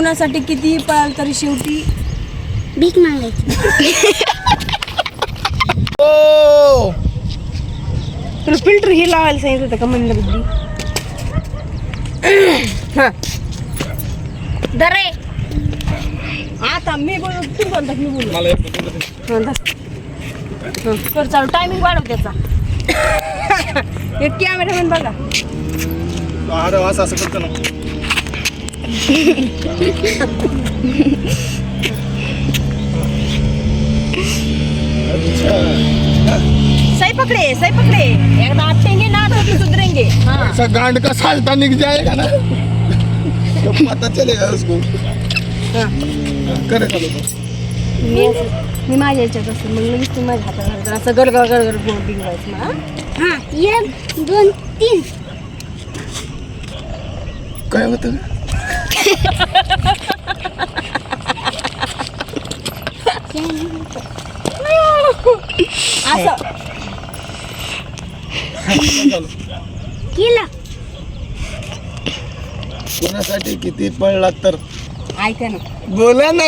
कुणासाठी कितीही पळाल तरी शेवटी? भीक मागायची. ओ तुला फिल्टर हे लावायला सांगितलं होतं का म्हणलं बुद्धी हा. दरे आता मी बोलू तू बोलतात मी बोलू. मला. हा. हा, कर चालू. टायमिंग वाढव त्याचा. एक कॅमेरामॅन बघा. अरे असं असं करतो ना. सही पकडे सही पकडे एकदा अटकेंगे ना तो फिर सुधरेंगे हाँ ऐसा गांड का साल्टा निक जाएगा ना तो पता चलेगा उसको हाँ. करे. मी मी माझ्या याच्यात असं मग लगेच तू माझ्या हातात घालतो. असं गरगर गरगर बोल बिंगवायचं मला हा एक दोन तीन काय होतं केला. कोणासाठी किती पडला तर? ऐका ना. बोला ना.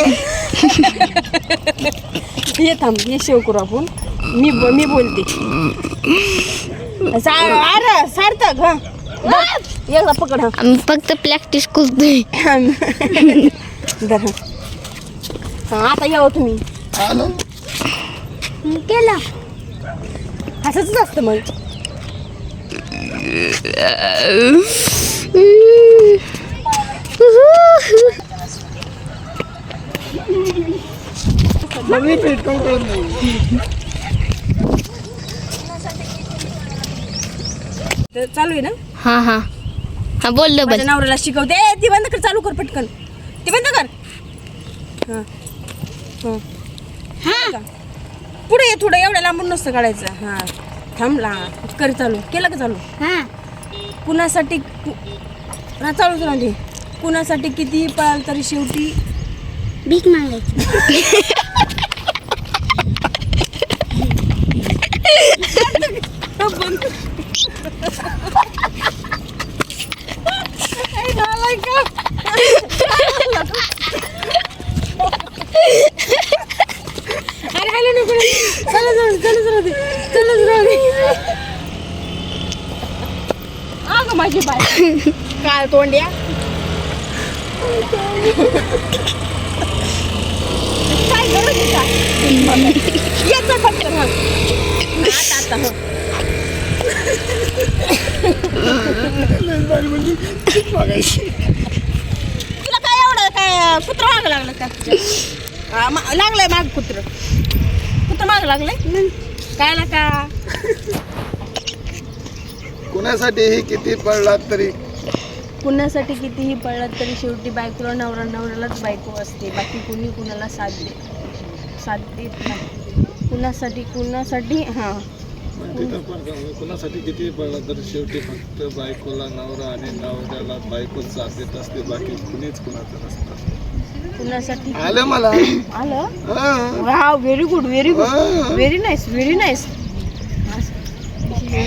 ये थांब ये शेव करू आपण. मी मी बोलते. सा- अरे सार्थक हा. एकदा पकड. हा आम्ही फक्त प्रॅक्टिस करतोय. धर हा. हा आता यावं तुम्ही. आलो. केला. असंच असतं मग. मग मी पेटकून कळत नाही तर चालू आहे ना? हा हा. हा बोल माझ्या नवऱ्याला शिकवते. ए, ती बंद कर चालू कर पटकन. ती बंद कर. हा. हा. का? पुढे ये थोडं एवढ्या लांबून नसतं काढायचं. हा. थांबला कर चालू. केलं का चालू? हा. कुणासाठी कु- हा चालूच राहू दे कुणासाठी कितीही पळाल तरी शेवटी भीक मागायची. अरे हॅलो नको चला जाऊ चला जाऊ दे चला जाऊ दे अगं माझी बाय काय तोंड्या काय गरज आहे का येत पटकन हा आता आता हो तुला काय एवढं काय कुत्र मागं लागलं का? हा, मा- लागलंय माग कुत्र. कुत्र माग लागलंय? काय का कोणासाठी ही किती पडला तरी? कुणासाठी कितीही पडलं तरी शेवटी बायकोला नवरा नवऱ्यालाच बायको असते. बाकी कुणी कुणाला साथ दे साथ देत नाही. कुणासाठी कुणासाठी हां. पण कोणासाठी किती पडला तर शेवटी फक्त बायकोला नवरा आणि नवऱ्याला बायकोच साथ देत असते बाकी कुणीच कुणाचं नसतं. कुणासाठी? आलं मला. आलं? हा. हा व्हेरी गुड व्हेरी गुड हा. Very nice very nice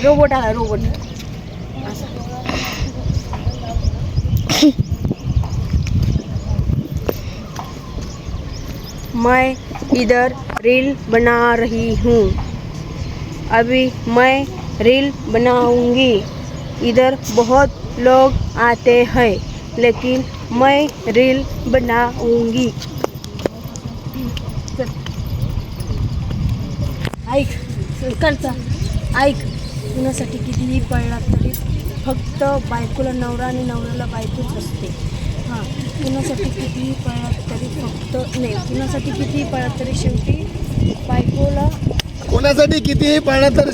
robot आला रोबोट मैं इधर रील बना रही हूँ। अभी मैं रील बनाऊंगी। इधर बहुत लोग आते हैं लेकिन मैं रील बनाऊंगी। ऐक करता। ऐक कुणासाठी कितीही पडला तरी फक्त बायकोला नवरा आणि नवऱ्याला बायकोच असते. हां कुणासाठी कितीही पडला तरी फक्त नाही कुणासाठी कितीही पडला तरी शेवटी बायकोला कोणासाठी कितीही पडला तरी